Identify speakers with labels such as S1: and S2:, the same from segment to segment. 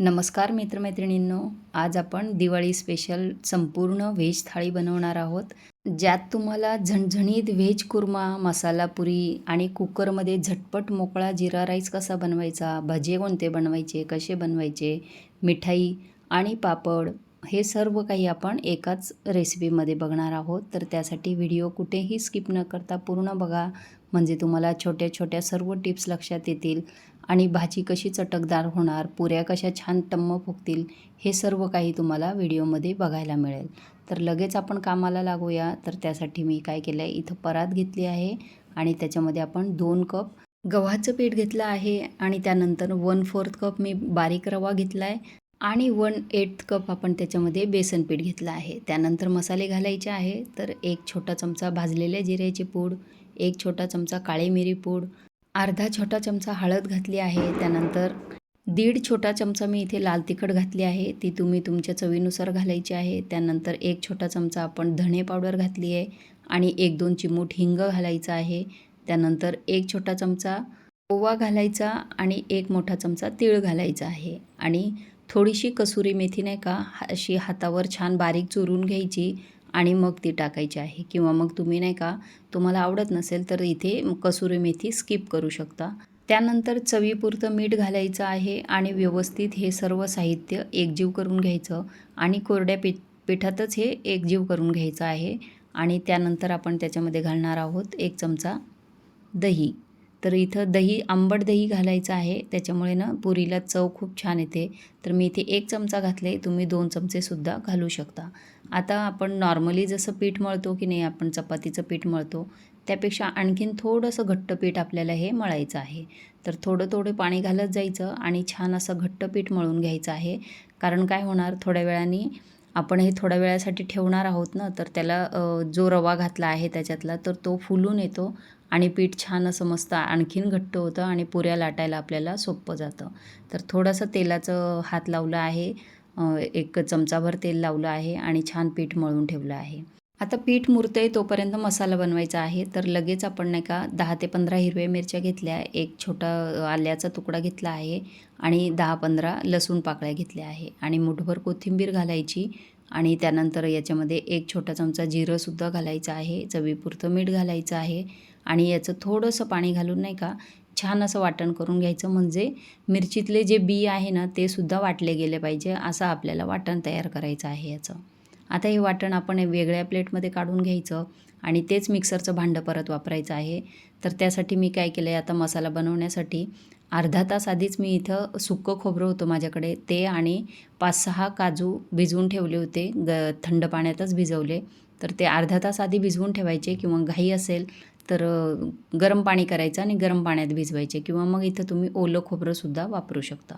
S1: नमस्कार मित्रमैत्रिणींनो आज आपण दिवाळी स्पेशल संपूर्ण व्हेज थाळी बनवणार आहोत ज्यात तुम्हाला झणझणीत व्हेज कुर्मा मसाला पुरी आणि कुकरमध्ये झटपट मोकळा जिरा राईस कसा बनवायचा भजे कोणते बनवायचे कसे बनवायचे मिठाई आणि पापड हे सर्व काही आपण एकाच रेसिपीमध्ये बघणार आहोत. तर त्यासाठी व्हिडिओ कुठेही स्किप न करता पूर्ण बघा. म्हणजे तुम्हाला छोट्या छोट्या सर्व टिप्स लक्षात येतील. आणि भाजी कशी चटकदार होणार पुऱ्या कशा छान टम्म फुगतील हे सर्व काही तुम्हाला व्हिडिओमध्ये बघायला मिळेल. तर लगेच आपण कामाला लागूया. तर त्यासाठी मी काय केलं आहे इथं परात घेतली आहे आणि त्याच्यामध्ये आपण दोन कप गव्हाचं पीठ घेतलं आहे आणि त्यानंतर वन फोर्थ कप मी बारीक रवा घेतला आहे आणि वन एट कप आपण त्याच्यामध्ये बेसन पीठ घेतलं आहे. त्यानंतर मसाले घालायचे आहे. तर एक छोटा चमचा भाजलेल्या जिऱ्याची पूड एक छोटा चमचा काळी मिरी पूड अर्धा छोटा चमचा हळद घातली आहे त्यानंतर दीड छोटा चमचा मी इथे लाल तिखट घातली आहे ती तुम्ही तुमच्या चवीनुसार घालायची आहे. त्यानंतर एक छोटा चमचा आपण धणे पावडर घातली आहे आणि एक दोन चिमूट हिंग घालायचा आहे. त्यानंतर एक छोटा चमचा ओवा घालायचा आणि एक मोठा चमचा तीळ घालायचा आहे. आणि थोडीशी कसुरी मेथी नाही का अशी हातावर छान बारीक चुरून घ्यायची. आणि मग ती टाकायची आहे. किंवा मग तुम्ही नाही का तुम्हाला आवडत नसेल तर इथे कसुरी मेथी स्किप करू शकता. त्यानंतर चवीपुरतं मीठ घालायचं आहे आणि व्यवस्थित हे सर्व साहित्य एकजीव करून घ्यायचं आणि कोरड्या पीठ पिठातच हे एकजीव करून घ्यायचं आहे. आणि त्यानंतर आपण त्याच्यामध्ये घालणार आहोत एक चमचा दही. तर इथं दही आंबट दही घालायचं आहे. त्याच्यामुळे ना पुरीला चव खूप छान येते. तर मी इथे एक चमचा घातले. तुम्ही दोन चमचेसुद्धा घालू शकता. आता आपण नॉर्मली जसं पीठ मळतो की नाही आपण चपातीचं पीठ मळतो त्यापेक्षा आणखीन थोडंसं घट्ट पीठ आपल्याला हे मळायचं आहे. तर थोडं थोडं पाणी घालत जायचं आणि छान असं घट्ट पीठ मळून घ्यायचं आहे. कारण काय होणार थोड्या वेळाने आपण हे थोड्या वेळासाठी ठेवणार आहोत ना तर त्याला जो रवा घातला आहे त्याच्यातला तर तो फुलून येतो. आणि पीठ छान असं मस्त आणखीन घट्ट होतं आणि पुऱ्या लाटायला आपल्याला सोपं जातं. तर थोडंसं तेलाचं हात लावलं आहे. एक चमचाभर तेल लावलं आहे आणि छान पीठ मळून ठेवलं आहे. आता पीठ मुरतंय आहे तोपर्यंत मसाला बनवायचा आहे. तर लगेच आपण नाही का दहा ते पंधरा हिरव्या मिरच्या घेतल्या एक छोटा आल्याचा तुकडा घेतला आहे आणि दहा पंधरा लसूण पाकळ्या घेतल्या आहे. आणि मुठभर कोथिंबीर घालायची आणि त्यानंतर याच्यामध्ये एक छोटा चमचा जिरंसुद्धा घालायचं आहे. चवीपुरतं मीठ घालायचं आहे. आणि याचं थोडंसं पाणी घालून नाही का छान असं वाटण करून घ्यायचं. म्हणजे मिरचीतले जे बी आहे ना ते सुद्धा वाटले गेले पाहिजे असं आपल्याला वाटण तयार करायचं आहे याचं. आता हे वाटण आपण वेगळ्या प्लेटमध्ये काढून घ्यायचं आणि तेच मिक्सरचं भांडं परत वापरायचं आहे. तर त्यासाठी मी काय केलं आहे आता मसाला बनवण्यासाठी अर्धा तास आधीच मी इथं सुक्कं खोबरं होतं माझ्याकडे. ते आणि पाच सहा काजू भिजवून ठेवले होते. ग थंड पाण्यातच भिजवले. तर ते अर्धा तास आधी भिजवून ठेवायचे किंवा घाई असेल तर गरम पाणी करायचं आणि गरम पाण्यात भिजवायचे किंवा मग इथं तुम्ही ओलं खोबरंसुद्धा वापरू शकता.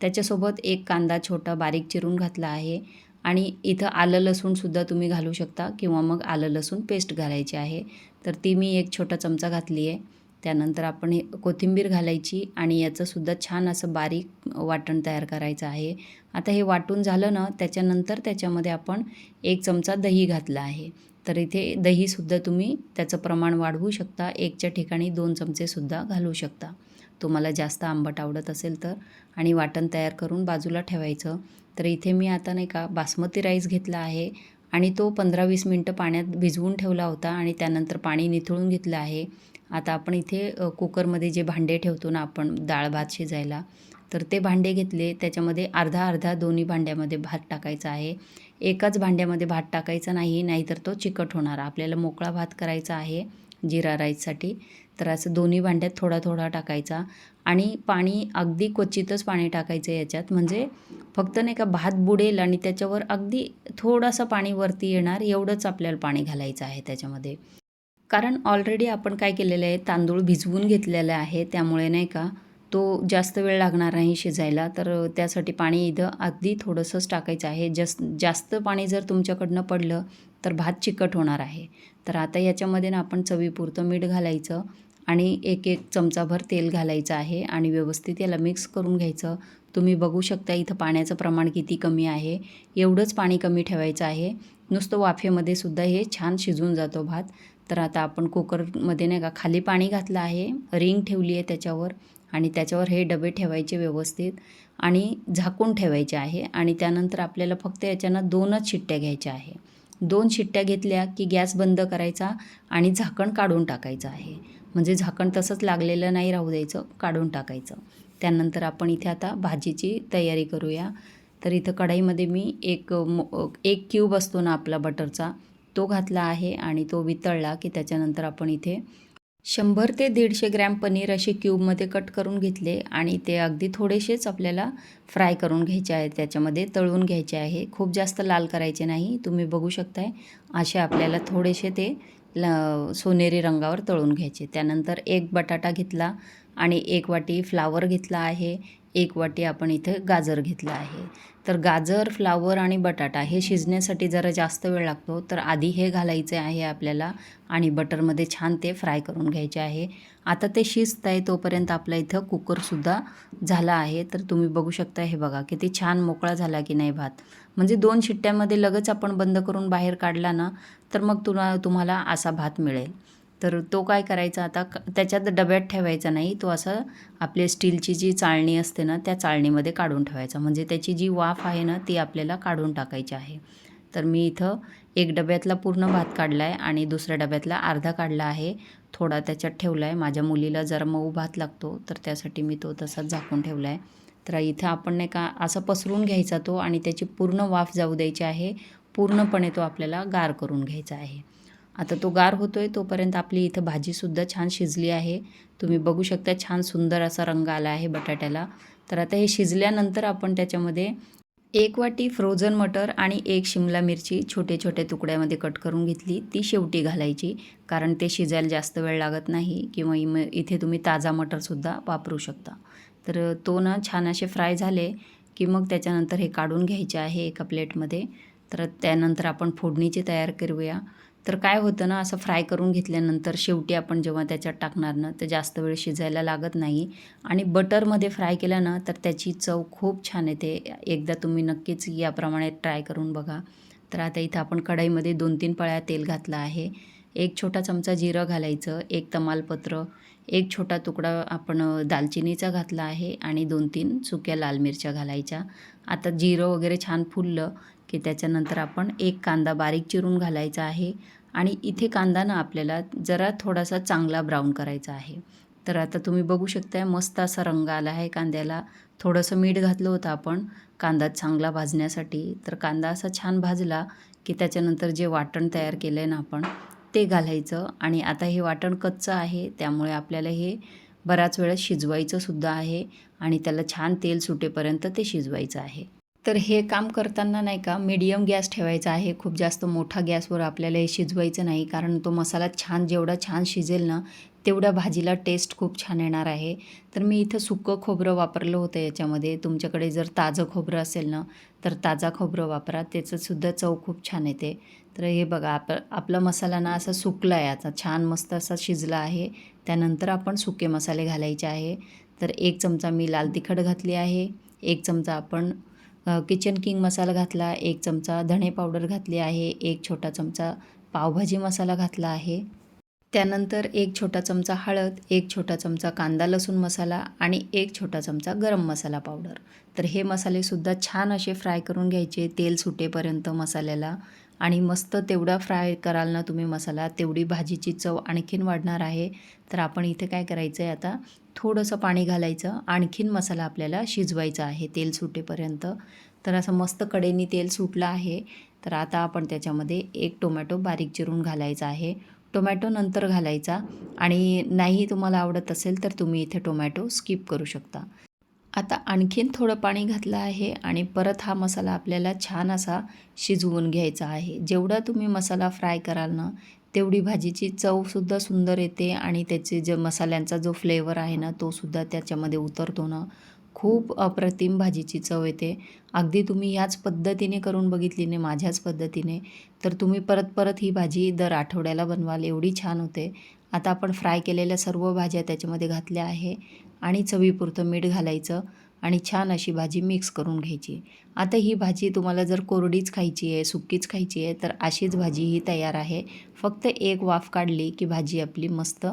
S1: त्याच्यासोबत एक कांदा छोटा बारीक चिरून घातला आहे आणि इथं आलं लसूणसुद्धा तुम्ही घालू शकता किंवा मग आलं लसूण पेस्ट घालायची आहे. तर ती मी एक छोटा चमचा घातली आहे. त्यानंतर आपण हे कोथिंबीर घालायची आणि याचंसुद्धा छान असं बारीक वाटण तयार करायचं आहे. आता हे वाटून झालं ना त्याच्यानंतर त्याच्यामध्ये आपण एक चमचा दही घातला आहे. तर इथे दहीसुद्धा तुम्ही त्याचं प्रमाण वाढवू शकता. एकच्या ठिकाणी दोन चमचेसुद्धा घालू शकता. तुम्हाला जास्त आंबट आवडत असेल तर. आणि वाटण तयार करून बाजूला ठेवायचं. तर इथे मी आता नाही का बासमती राईस घेतला आहे. आणि तो पंधरा वीस मिनटं पाण्यात भिजवून ठेवला होता आणि त्यानंतर पाणी निथळून घेतलं आहे. आता आपण इथे कुकरमध्ये जे भांडे ठेवतो ना आपण डाळ भात शिजायला तर ते भांडे घेतले त्याच्यामध्ये अर्धा अर्धा दोन्ही भांड्यामध्ये भात टाकायचा आहे. एकाच भांड्यामध्ये भात टाकायचा नाही नाहीतर तो चिकट होणार. आपल्याला मोकळा भात करायचा आहे जिरा राईससाठी. तर असं दोन्ही भांड्यात थोडा थोडा टाकायचा. आणि पाणी अगदी क्वचितच पाणी टाकायचं याच्यात. म्हणजे फक्त नाही का भात बुडेल आणि त्याच्यावर अगदी थोडासा पाणी वरती येणार एवढंच आपल्याला पाणी घालायचं आहे त्याच्यामध्ये. कारण ऑलरेडी आपण काय केलेलं आहे तांदूळ भिजवून घेतलेलं आहे त्यामुळे नाही का तो जास्त वेळ लागणार नाही शिजायला. तर त्यासाठी पाणी इथं अगदी थोडंसंच टाकायचं आहे. जस जास्त पाणी जर तुमच्याकडनं पडलं तर भात चिकट होणार आहे. तर आता याच्यामध्ये ना आपण चवीपुरतं मीठ घालायचं आणि एक एक चमचाभर तेल घालायचं आहे आणि व्यवस्थित याला मिक्स करून घ्यायचं. तुम्ही बघू शकता इथं पाण्याचं प्रमाण किती कमी आहे. एवढंच पाणी कमी ठेवायचं आहे. नुसतं वाफेमध्ये सुद्धा हे छान शिजून जातो भात. तर आता आपण कुकरमध्ये नाही का खाली पाणी घातलं आहे रिंग ठेवली आहे त्याच्यावर आणि त्याच्यावर हे डबे ठेवायचे व्यवस्थित आणि झाकून ठेवायचे आहे आणि त्यानंतर आपल्याला फक्त याच्यानं दोनच शिट्ट्या घ्यायच्या आहे. दोन शिट्ट्या घेतल्या की गॅस बंद करायचा आणि झाकण काढून टाकायचं आहे. म्हणजे झाकण तसंच लागलेलं नाही राहू द्यायचं काढून टाकायचं. त्यानंतर आपण इथे आता भाजीची तयारी करूया. तर इथं कढाईमध्ये मी एक एक क्यूब असतो ना आपला बटरचा तो घातला आहे आणि तो वितळला की त्याच्यानंतर आपण इथे शंभर ते दीडशे ग्रॅम पनीर असे क्यूबमध्ये कट करून घेतले आणि ते अगदी थोडेसेच आपल्याला फ्राय करून घ्यायचे आहे त्याच्यामध्ये तळून घ्यायचे आहे. खूप जास्त लाल करायचे नाही. तुम्ही बघू शकताय असे आपल्याला थोडेसे ते ल सोनेरी रंगावर तळून घ्यायचे. त्यानंतर एक बटाटा घेतला आणि एक वाटी फ्लावर घेतला आहे. एक वाटी आपण इथे गाजर घेतलं आहे. तर गाजर फ्लावर आणि बटाटा हे शिजण्यासाठी जरा जास्त वेळ लागतो. तर आधी हे घालायचे आहे आपल्याला आणि बटरमध्ये छान ते फ्राय करून घ्यायचे आहे. आता ते शिजत आहे तोपर्यंत आपला इथं कुकरसुद्धा झाला आहे. तर तुम्ही बघू शकता हे बघा किती छान मोकळा झाला की नाही भात. म्हणजे दोन शिट्ट्यामध्ये लगेच आपण बंद करून बाहेर काढला ना तर मग तुला तुम्हाला असा भात मिळेल. तर तो काय करायचा आता क त्याच्यात डब्यात ठेवायचा नाही तो असं आपले स्टीलची जी चाळणी असते ना त्या चाळणीमध्ये काढून ठेवायचा. म्हणजे त्याची जी वाफ आहे ना ती आपल्याला काढून टाकायची आहे. तर मी इथं एक डब्यातला पूर्ण भात काढला आहे आणि दुसऱ्या डब्यातला अर्धा काढला आहे. थोडा त्याच्यात ठेवला आहे माझ्या मुलीला जरा मऊ भात लागतो तर त्यासाठी मी तो तसाच झाकून ठेवला आहे तर इथं आपण नाही का असं पसरून घ्यायचा तो आणि त्याची पूर्ण वाफ जाऊ द्यायची आहे. पूर्णपणे तो आपल्याला गार करून घ्यायचा आहे. आता तो गार होतो आहे तोपर्यंत आपली इथं भाजीसुद्धा छान शिजली आहे. तुम्ही बघू शकता छान सुंदर असा रंग आला आहे बटाट्याला. तर आता हे शिजल्यानंतर आपण त्याच्यामध्ये एक वाटी फ्रोझन मटर आणि एक शिमला मिरची छोटे छोटे तुकड्यामध्ये कट करून घेतली. ती शेवटी घालायची कारण ते शिजायला जास्त वेळ लागत नाही किंवा इम इथे तुम्ही ताजा मटरसुद्धा वापरू शकता. तर तो ना छान असे फ्राय झाले की मग त्याच्यानंतर हे काढून घ्यायचे आहे एका प्लेटमध्ये तर त्यानंतर आपण फोडणीची तयार करूया. तर काय होतं ना असं फ्राय करून घेतल्यानंतर शेवटी आपण जेव्हा त्याच्यात टाकणार ना तर जास्त वेळ शिजायला लागत नाही. आणि बटरमध्ये फ्राय केलं ना तर त्याची चव खूप छान येते. एकदा तुम्ही नक्कीच याप्रमाणे ट्राय करून बघा. तर आता इथं आपण कढईमध्ये दोन तीन पळ्या तेल घातलं आहे. एक छोटा चमचा जिरं घालायचं एक तमालपत्र एक छोटा तुकडा आपण दालचिनीचा घातला आहे आणि दोन तीन सुक्या लाल मिरच्या घालायच्या. आता जिरं वगैरे छान फुललं की त्याच्यानंतर आपण एक कांदा बारीक चिरून घालायचा आहे. आणि इथे कांदा ना आपल्याला जरा थोडासा चांगला ब्राऊन करायचा आहे. तर आता तुम्ही बघू शकताय मस्त असा रंग आला आहे कांद्याला. थोडंसं मीठ घातलं होतं आपण कांदा चांगला भाजण्यासाठी. तर कांदा असा छान भाजला की त्याच्यानंतर जे वाटण तयार केलं आहे ना आपण ते घालायचं. आणि आता हे वाटण कच्चं आहे त्यामुळे आपल्याला हे बराच वेळा शिजवायचं सुद्धा आहे आणि त्याला छान तेल सुटेपर्यंत ते शिजवायचं आहे. तर हे काम करताना नाही का मीडियम गॅस ठेवायचा आहे. खूप जास्त मोठा गॅसवर आपल्याला हे शिजवायचं नाही. कारण तो मसाला छान जेवढा छान शिजेल ना तेवढ्या भाजीला टेस्ट खूप छान येणार आहे. तर मी इथं सुकं खोबरं वापरलं होतं याच्यामध्ये. तुमच्याकडे जर ताजं खोबरं असेल ना तर ताजा खोबरं वापरा. त्याचंसुद्धा चव खूप छान येते. तर हे बघा आप आपला मसाला ना असा सुकला आहे आता. छान मस्त असा शिजला आहे. त्यानंतर आपण सुके मसाले घालायचे आहे. तर एक चमचा मी लाल तिखट घातली आहे. एक चमचा आपण किचन किंग मसाला घातला एक चमचा धणे पावडर घातली आहे एक छोटा चमचा पावभाजी मसाला घातला आहे. त्यानंतर एक छोटा चमचा हळद एक छोटा चमचा कांदा लसूण मसाला आणि एक छोटा चमचा गरम मसाला पावडर तर हे मसालेसुद्धा छान असे फ्राय करून घ्यायचे तेल सुटेपर्यंत मसाल्याला. आणि मस्त तेवढा फ्राय कराल ना तुम्ही मसाला तेवढी भाजीची चव आणखीन वाढणार आहे. तर आपण इथे काय करायचं आहे आता थोडंसं पाणी घालायचं. आणखीन मसाला आपल्याला शिजवायचा आहे. तेल सुटेपर्यंत. तर असं मस्त कडेनी तेल सुटलं आहे. तर आता आपण त्याच्यामध्ये एक टोमॅटो बारीक चिरून घालायचा आहे. टोमॅटो नंतर घालायचा. आणि नाही तुम्हाला आवडत असेल तर तुम्ही इथे टोमॅटो स्किप करू शकता. आता आणखीन थोडं पाणी घातलं आहे आणि परत हा मसाला आपल्याला छान असा शिजवून घ्यायचा आहे. जेवढा तुम्ही मसाला फ्राय कराल ना तेवढी भाजीची चवसुद्धा सुंदर येते आणि त्याचे जे मसाल्यांचा जो फ्लेवर आहे ना तोसुद्धा त्याच्यामध्ये उतरतो ना. खूप अप्रतिम भाजीची चव येते. अगदी तुम्ही याच पद्धतीने करून बघितली नाही माझ्याच पद्धतीने तर तुम्ही परत परत ही भाजी दर आठवड्याला बनवाल एवढी छान होते. आता आपण फ्राय केलेल्या सर्व भाज्या त्याच्यामध्ये घातल्या आहे. आणि चवीपुरतं मीठ घालायचं आणि छान अशी भाजी मिक्स करून घ्यायची. आता ही भाजी तुम्हाला जर कोरडीच खायची आहे सुक्कीच खायची आहे तर अशीच भाजी ही तयार आहे. फक्त एक वाफ काढली की भाजी आपली मस्त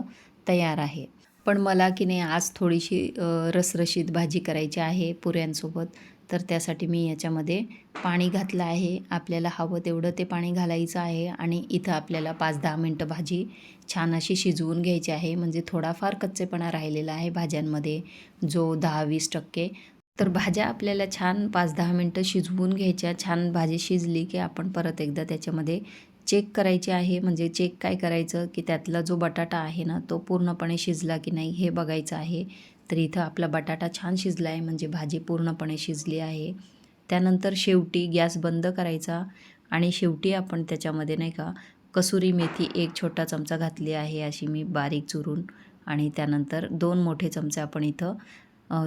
S1: तयार आहे. पण मला की नाही आज थोडीशी रसरशीत भाजी करायची आहे पुऱ्यांसोबत. तर त्यासाठी मी याच्यामध्ये पाणी घातलं आहे. आपल्याला हवं तेवढं ते पाणी घालायचं आहे आणि इथं आपल्याला पाच दहा मिनटं भाजी छान अशी शिजवून घ्यायची आहे. म्हणजे थोडाफार कच्चेपणा राहिलेला आहे भाज्यांमध्ये. जो दहा वीस टक्के. तर भाज्या आपल्याला छान पाच दहा मिनटं शिजवून घ्यायच्या. छान भाजी शिजली की आपण परत एकदा त्याच्यामध्ये चेक करायचे आहे. म्हणजे चेक काय करायचं की त्यातला जो बटाटा आहे ना तो पूर्णपणे शिजला की नाही हे बघायचं आहे. तर इथं आपला बटाटा छान शिजला आहे म्हणजे भाजी पूर्णपणे शिजली आहे. त्यानंतर शेवटी गॅस बंद करायचा आणि शेवटी आपण त्याच्यामध्ये नाही का कसुरी मेथी एक छोटा चमचा घातली आहे अशी मी बारीक चुरून. आणि त्यानंतर दोन मोठे चमचे आपण इथं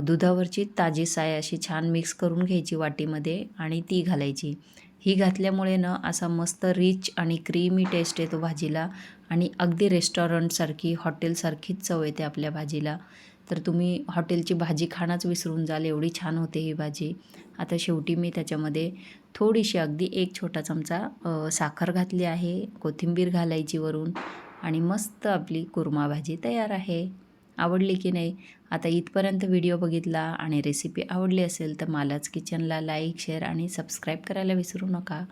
S1: दुधावरची ताजी साय अशी छान मिक्स करून घ्यायची वाटीमध्ये आणि ती घालायची. ही घातल्यामुळे ना असा मस्त रिच आणि क्रीमी टेस्ट येतो भाजीला आणि अगदी रेस्टॉरंटसारखी हॉटेलसारखीच चव येते आपल्या भाजीला. तर तुम्ही हॉटेलची भाजी खाणंच विसरून जाल एवढी छान होते ही भाजी. आता शेवटी मी त्याच्यामध्ये थोडीशी अगदी एक छोटा चमचा साखर घातली आहे कोथिंबीर घालायची वरून आणि मस्त आपली कुर्मा भाजी तयार आहे. आवडली की नाही? आता इथपर्यंत व्हिडिओ बघितला आणि रेसिपी आवडली असेल तर मालाच किचनला लाईक शेअर आणि सबस्क्राईब करायला विसरू नका.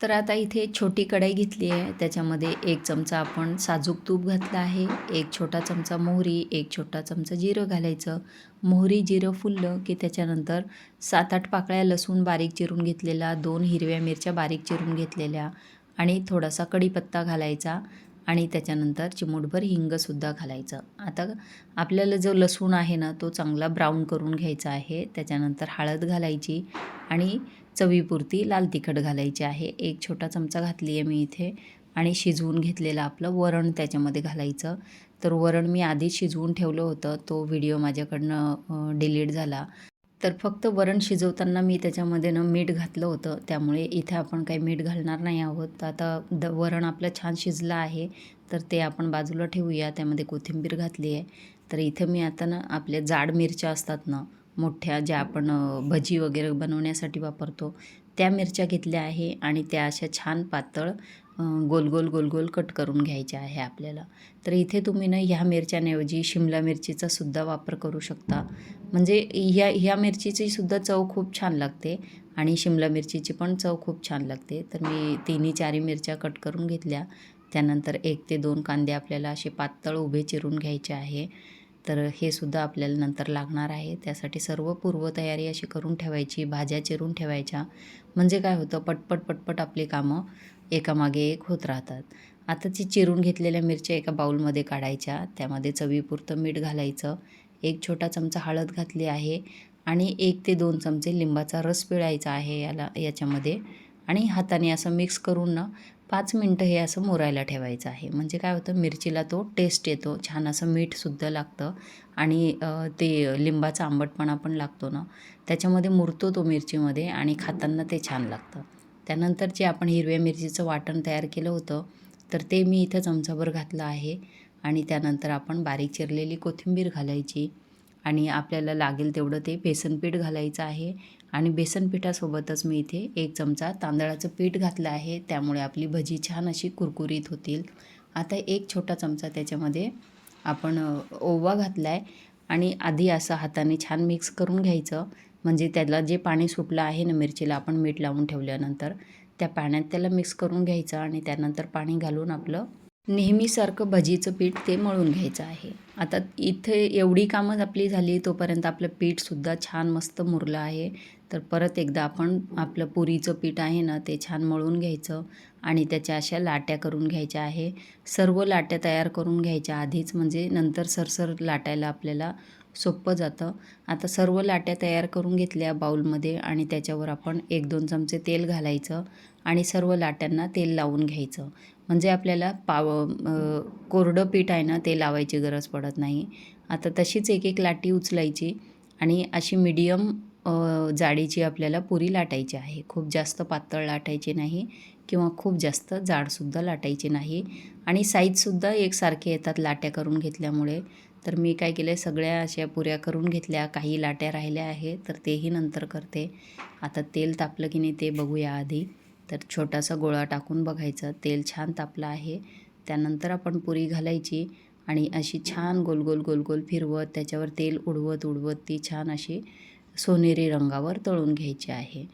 S1: तर आता इथे छोटी कढई घेतली आहे. त्याच्यामध्ये एक चमचा आपण साजूक तूप घातलं आहे. एक छोटा चमचा मोहरी एक छोटा चमचा जिरं घालायचं. मोहरी जिरं फुललं की त्याच्यानंतर सात आठ पाकळ्या लसूण बारीक चिरून घेतलेला दोन हिरव्या मिरच्या बारीक चिरून घेतलेल्या आणि थोडासा कढीपत्ता घालायचा आणि त्याच्यानंतर चिमूटभर हिंगसुद्धा घालायचं. आता आपल्याला जो लसूण आहे ना तो चांगला ब्राऊन करून घ्यायचा आहे. त्याच्यानंतर हळद घालायची आणि चवीपुरती लाल तिखट घालायची आहे. एक छोटा चमचा घातली आहे मी इथे आणि शिजवून घेतलेलं आपलं वरण त्याच्यामध्ये घालायचं. तर वरण मी आधीच शिजवून ठेवलं होतं. तो व्हिडिओ माझ्याकडनं डिलीट झाला. तर फक्त वरण शिजवताना मी त्याच्यामध्ये ना मीठ घातलं होतं. त्यामुळे इथे आपण काही मीठ घालणार नाही आहोत. तर आता द वरण आपलं छान शिजलं आहे. तर ते आपण बाजूला ठेवूया. त्यामध्ये कोथिंबीर घातली आहे तर इथे मी आता ना आपल्या जाड मिरच्या असतात ना मोठ्या ज्या आपण भजी वगैरे बनवण्यासाठी वापरतो त्या मिरच्या घेतल्या आहे आणि त्या अशा छान पातळ गोल गोल गोल गोल कट करून घ्यायच्या आहे आपल्याला. तर इथे तुम्ही ना ह्या मिरच्यांऐवजी शिमला मिरचीचा सुद्धा वापर करू शकता. म्हणजे ह्या ह्या मिरचीची सुद्धा चव खूप छान लागते आणि शिमला मिरचीची पण चव खूप छान लागते. तर मी तिन्ही चारी मिरच्या कट करून घेतल्या. त्यानंतर एक ते दोन कांदे आपल्याला असे पातळ उभे चिरून घ्यायचे आहे. तर हे सुद्धा आपल्याला नंतर लागणार आहे. त्यासाठी सर्व पूर्वतयारी अशी करून ठेवायची भाज्या चिरून ठेवायच्या. म्हणजे काय होतं पटपट पटपट आपली कामं एकामागे एक होत राहतात. आता ती चिरून घेतलेल्या मिरच्या एका बाऊलमध्ये काढायच्या. त्यामध्ये चवीपुरतं मीठ घालायचं. एक छोटा चमचा हळद घातली आहे आणि एक ते दोन चमचे लिंबाचा रस पिळायचा आहे याला याच्यामध्ये. आणि हाताने असं मिक्स करून ना पाच मिनटं हे असं मुरायला ठेवायचं आहे. म्हणजे काय होतं मिरचीला तो टेस्ट येतो. छान असं मीठसुद्धा लागतं. आणि ते लिंबाचा आंबटपणा पण लागतो ना. त्याच्यामध्ये मुरतो तो मिरचीमध्ये आणि खाताना ते छान लागतं. त्यानंतर जे आपण हिरव्या मिरचीचं वाटण तयार केलं होतं तर ते मी इथं चमचाभर घातलं आहे. आणि त्यानंतर आपण बारीक चिरलेली कोथिंबीर घालायची. आणि आपल्याला लागेल तेवढं ते बेसन पीठ घालायचं आहे. आणि बेसन पिठासोबतच मी इथे एक चमचा तांदळाचं पीठ घातलं आहे. त्यामुळे आपली भजी छान अशी कुरकुरीत होतील. आता एक छोटा चमचा त्याच्यामध्ये आपण ओवा घातला आहे आणि आधी असं हाताने छान मिक्स करून घ्यायचं. म्हणजे त्याला जे पाणी सुटलं आहे ना मिरचीला आपण मीठ लावून ठेवल्यानंतर त्या पाण्यात त्याला मिक्स करून घ्यायचं आणि त्यानंतर पाणी घालून आपलं नेहमीसारखं भजीचं पीठ ते मळून घ्यायचं आहे. आता इथे एवढी कामं आपली झाली तोपर्यंत आपलं पीठसुद्धा छान मस्त मुरलं आहे. तर परत एकदा आपण आपलं पुरीचं पीठ आहे ना ते छान मळून घ्यायचं आणि त्याच्या अशा लाट्या करून घ्यायच्या आहे. सर्व लाट्या तयार करून घ्यायच्या आधीच म्हणजे नंतर सरसर लाटायला आपल्याला सोपं जातं. आता सर्व लाट्या तयार करून घेतल्या बाऊलमध्ये आणि त्याच्यावर आपण एक दोन चमचे तेल घालायचं आणि सर्व लाट्यांना तेल लावून घ्यायचं. म्हणजे आपल्याला पाव कोरडं पीठ आहे ना ते लावायची गरज पडत नाही. आता तशीच एक एक लाटी उचलायची आणि अशी मिडियम जाडीची आपल्याला पुरी लाटायची आहे. खूप जास्त पातळ लाटायची नाही किंवा खूप जास्त जाडसुद्धा लाटायची नाही. आणि साईजसुद्धा एकसारखे येतात लाट्या करून घेतल्यामुळे. तर मी काय केलं सगळ्या अशा पुऱ्या करून घेतल्या. काही लाट्या राहिल्या आहे तर तेही नंतर करते. आता तेल तापलं की नाही ते बघूया आधी. तर छोटासा गोळा टाकून बघायचं. तेल छान तापलं आहे. त्यानंतर आपण पुरी घालायची आणि अशी छान गोल गोल गोल गोल फिरवत त्याच्यावर तेल उडवत उडवत ती छान अशी सोनेरी रंगावर तळून घ्यायची आहे.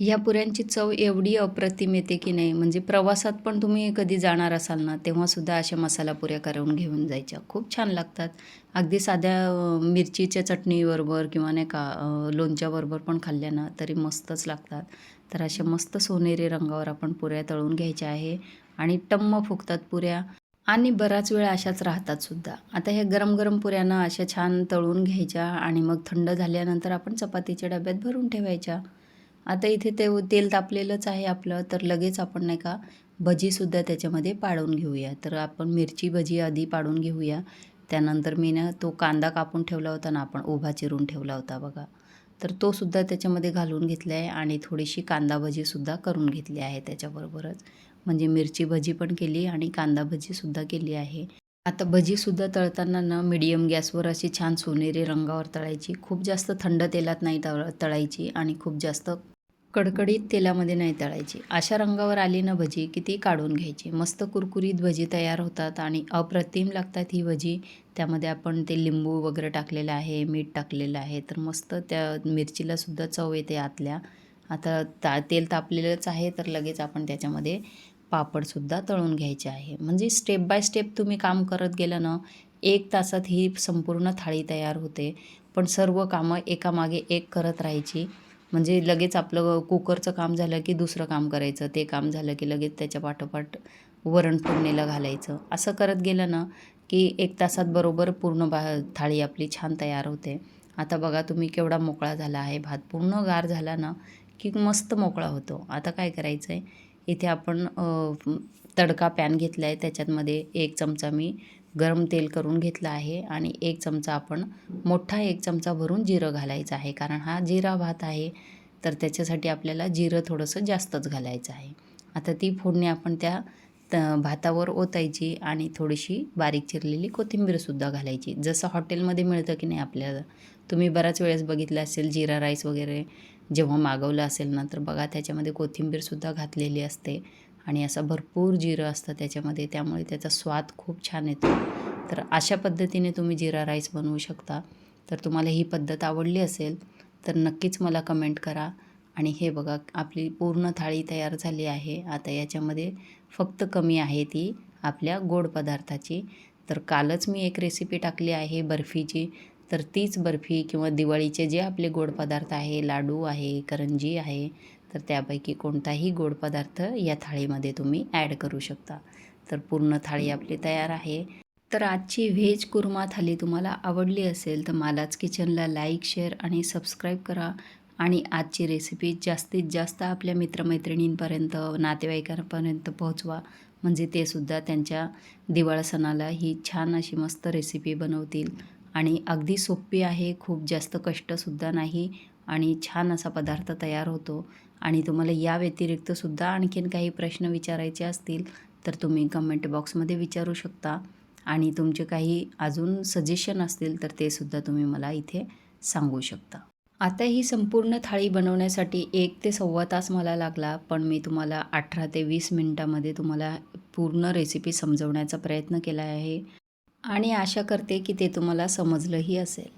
S1: ह्या पुऱ्यांची चव एवढी अप्रतिम येते की नाही म्हणजे प्रवासात पण तुम्ही कधी जाणार असाल ना तेव्हासुद्धा अशा मसाला पुऱ्या करून घेऊन जायच्या. खूप छान लागतात. अगदी साध्या मिरचीच्या चटणीबरोबर किंवा नाही का लोणच्याबरोबर पण खाल्ल्या ना तरी मस्तच लागतात. तर अशा मस्त सोनेरी रंगावर आपण पुऱ्या तळून घ्यायच्या आहे. आणि टम्म फुगतात पुऱ्या. आणि बराच वेळ अशाच राहतात सुद्धा. आता हे गरम गरम पुऱ्यांना अशा छान तळून घ्यायच्या आणि मग थंड झाल्यानंतर आपण चपातीच्या डब्यात भरून ठेवायच्या. आता इथे ते तेल तापलेलंच आहे आपलं तर लगेच आपण नाही का भजीसुद्धा त्याच्यामध्ये पाडून घेऊया. तर आपण मिरची भजी आधी पाडून घेऊया. त्यानंतर मी ना तो कांदा कापून ठेवला होता ना आपण उभा चिरून ठेवला होता बघा. तर तो सुद्धा त्याच्यामध्ये घालून घेतला आहे आणि थोडीशी कांदा भजीसुद्धा करून घेतली आहे त्याच्याबरोबरच. म्हणजे मिरची भजी पण केली आणि कांदा भजीसुद्धा केली आहे. आता भजीसुद्धा तळताना ना मिडियम गॅसवर अशी छान सोनेरी रंगावर तळायची. खूप जास्त थंड तेलात नाही तळ तळायची आणि खूप जास्त कडकडीत तेलामध्ये नाही तळायची. अशा रंगावर आली ना भजी की ती काढून घ्यायची. मस्त कुरकुरीत भजी तयार होतात आणि अप्रतिम लागतात ही भजी. त्यामध्ये आपण ते लिंबू वगैरे टाकलेलं आहे मीठ टाकलेलं आहे. तर मस्त त्या मिरचीलासुद्धा चव येते आतल्या. आता ता तेल तापलेलंच आहे तर लगेच आपण त्याच्यामध्ये पापडसुद्धा तळून घ्यायचे आहे. म्हणजे स्टेप बाय स्टेप तुम्ही काम करत गेलं ना एक तासात ही संपूर्ण थाळी तयार होते. पण सर्व कामं एकामागे एक करत राहायची. म्हणजे लगेच आपलं कुकरचं काम झालं की दुसरं काम करायचं. ते काम झालं की लगेच त्याच्या पाठोपाठ वरण फोडणीला घालायचं. असं करत गेलं ना की एक तासात बरोबर पूर्ण बा थाळी आपली छान तयार होते. आता बघा तुम्ही केवढा मोकळा झाला आहे. भात पूर्ण गार झाला ना की मस्त मोकळा होतो. आता काय करायचं आहे इथे आपण तडका पॅन घेतला आहे त्याच्यातमध्ये एक चमचा मी गरम तेल करून घेतलं आहे आणि एक चमचा आपण मोठा एक चमचा भरून जिरं घालायचं आहे. कारण हा जिरा भात आहे तर त्याच्यासाठी आपल्याला जिरं थोडंसं जास्तच घालायचं आहे. आता ती फोडणी आपण त्या त भातावर ओतायची आणि थोडीशी बारीक चिरलेली कोथिंबीरसुद्धा घालायची. जसं हॉटेलमध्ये मिळतं की नाही आपल्याला. तुम्ही बऱ्याच वेळेस बघितलं असेल जिरा राईस वगैरे जेव्हा मागवलं असेल ना तर बघा त्याच्यामध्ये कोथिंबीरसुद्धा घातलेली असते आणि असं भरपूर जिरं असतं त्याच्यामध्ये त्यामुळे त्याचा स्वाद खूप छान येतो. तर अशा पद्धतीने तुम्ही जिरा राईस बनवू शकता. तर तुम्हाला ही पद्धत आवडली असेल तर नक्कीच मला कमेंट करा. आणि हे बघा आपली पूर्ण थाळी तयार झाली आहे. आता याच्यामध्ये फक्त कमी आहे ती आपल्या गोड पदार्थाची. तर कालच मी एक रेसिपी टाकली आहे बर्फीची. तर तीच बर्फी किंवा दिवाळीचे जे आपले गोड पदार्थ आहे लाडू आहे करंजी आहे तर त्यापैकी कोणताही गोड पदार्थ या थाळीमध्ये तुम्ही ॲड करू शकता. तर पूर्ण थाळी आपली तयार आहे. तर आजची व्हेज कुर्मा थाली तुम्हाला आवडली असेल तर मालाच किचनला लाईक शेअर आणि सबस्क्राईब करा. आणि आजची रेसिपी जास्तीत जास्त आपल्या मित्रमैत्रिणींपर्यंत नातेवाईकांपर्यंत पोहोचवा. म्हणजे ते सुद्धा त्यांच्या दिवाळ सणाला ही छान अशी मस्त रेसिपी बनवतील. आणि अगदी सोपी आहे खूप जास्त कष्टसुद्धा नाही आणि छान असा पदार्थ तयार होतो. आणि तुम्हाला या व्यतिरिक्तसुद्धा आणखीन काही प्रश्न विचारायचे असतील तर तुम्ही कमेंट बॉक्समध्ये विचारू शकता. आणि तुमचे काही अजून सजेशन असतील तर ते सुद्धा तुम्ही मला इथे सांगू शकता. आता ही संपूर्ण थाळी बनवण्यासाठी एक ते सव्वा तास मला लागला पण मी तुम्हाला अठरा ते वीस मिनटामध्ये तुम्हाला पूर्ण रेसिपी समजवण्याचा प्रयत्न केला आहे. आणि आशा करते की ते तुम्हाला समजलंही असेल.